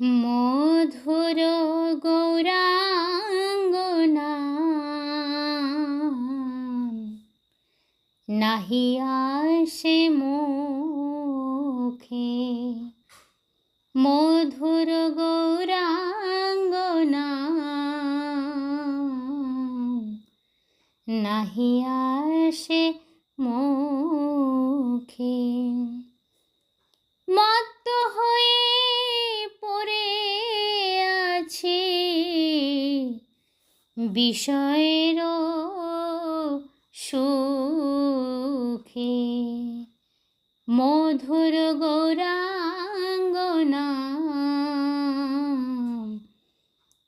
মধুর নাহি আসে মুখে মধুর গৌরাঙ্গনা নাহি বিষয়ের সুখে মধুর গৌরাঙ্গনা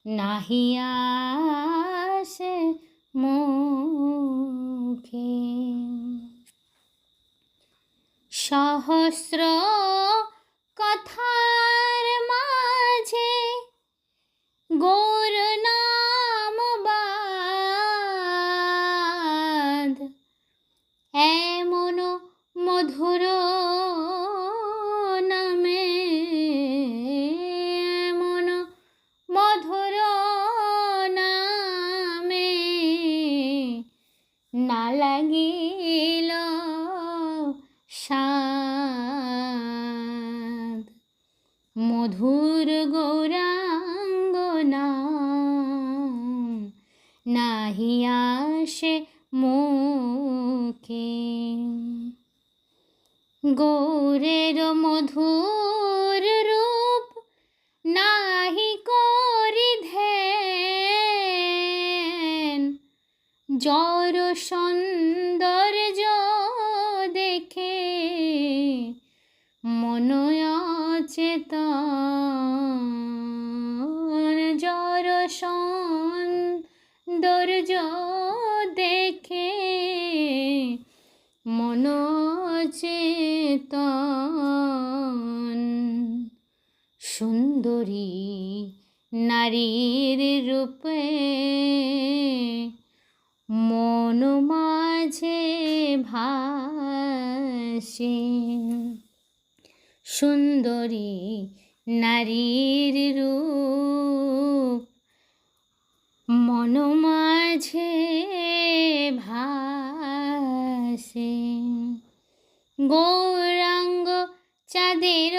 নাহিয়া আসে মুখে। সহস্র কথার মাঝে গৌর লাগিল সাদ মধুর গৌরাঙ্গনা নাহি আসে মুখে। গৌরের মধুর রূপ নাহি জর সৌন্দর্য দেখে মনয়চেতন জর সৌন্দর্য দেখে মনচেতন মাঝে ভাসে। সুন্দরী নারীর রূপ মন মাঝে ভাসে। গৌরাঙ্গ চাঁদের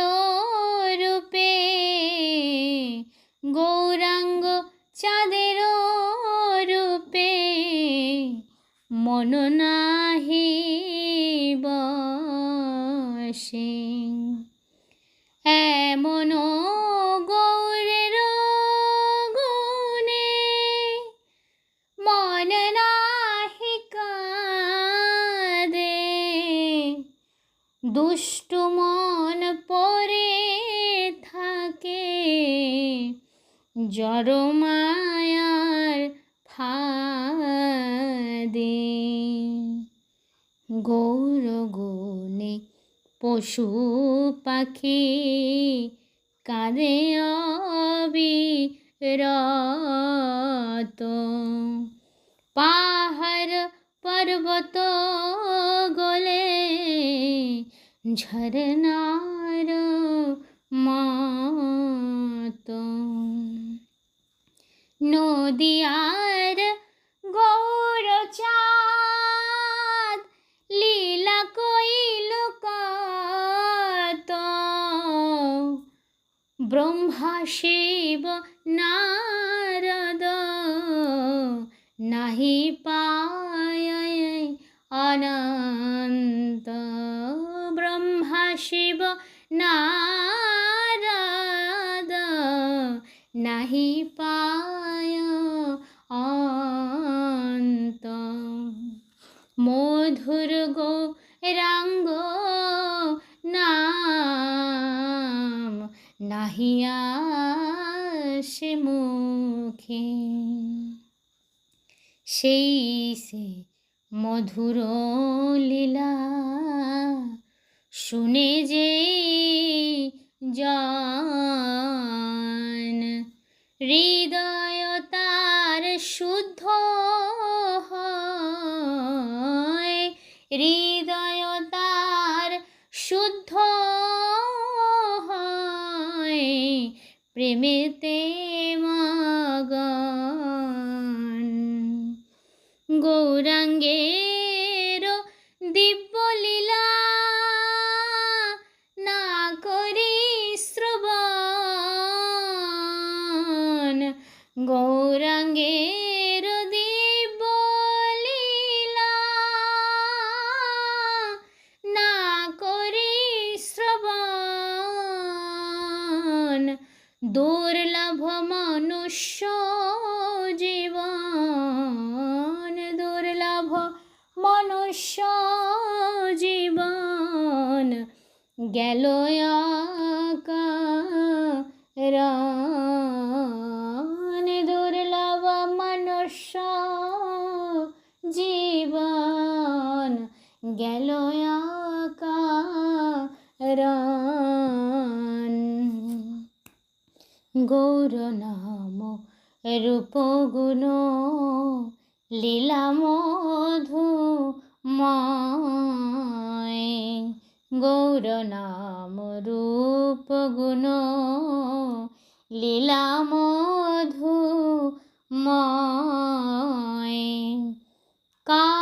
মন নাহি বসে। এমন গৌরের গুণে মন নাহি কাঁদে। দুষ্ট মন পরে থাকে জড়মায়ার ফাদে গৌর গুণে পশু পাখি কাঁদে অবিরত। পাহাড় পর্বত গলে ঝরনার মত। নদিয়ার গৌর চাঁদ, লীলা কইল কত? ব্রহ্মা শিব নারদ, নাহি পায় অনন্ত। ব্রহ্মা শিব নারদ, নাহি পায় নাহিয়া সে মুখে। সেই সে মধুর লীলা শুনে যে জন হৃদয় তার শুদ্ধ প্রেমেতে মগন। গৌরাঙ্গের দিব্য লীলা না করি শ্রবণ। গৌরাঙ্গের জীবন গেল আকারান। দুর্লভ মনুষ্য জীবন গেল আকারান। গৌর নাম রূপ গুণ লীলা গৌর নাম রূপ গুণ লীলা মধু কায় মনে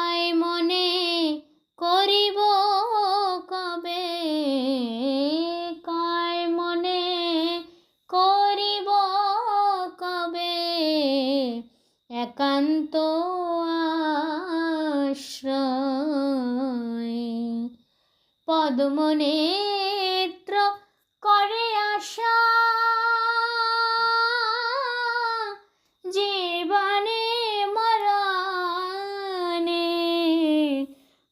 পদ্মনেত্র করে আশা। জীবনে মরণে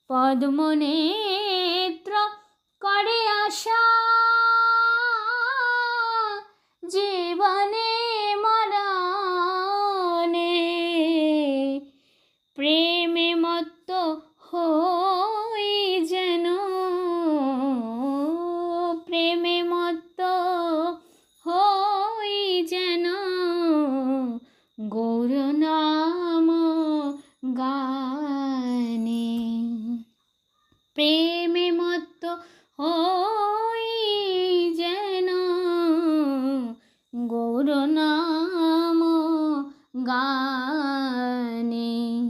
পদ্মনেত্র করে আশা। জীবনে প্রেমে মত্ত হই যেন। গৌর নাম গানে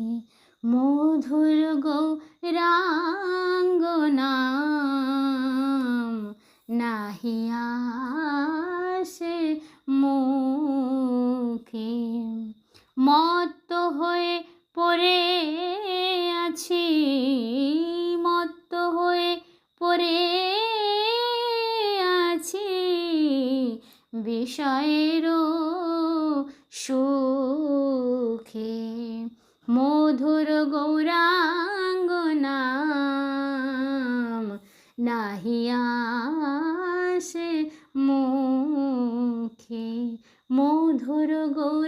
মধুর গৌরাঙ্গ নাম। নাহিয়া সে মুখে মত্ত হয়ে বিষয়েরও সুখে মধুর গৌরাঙ্গ নাম নাহিয়া সে মুখে। মধুর গৌরাঙ্গ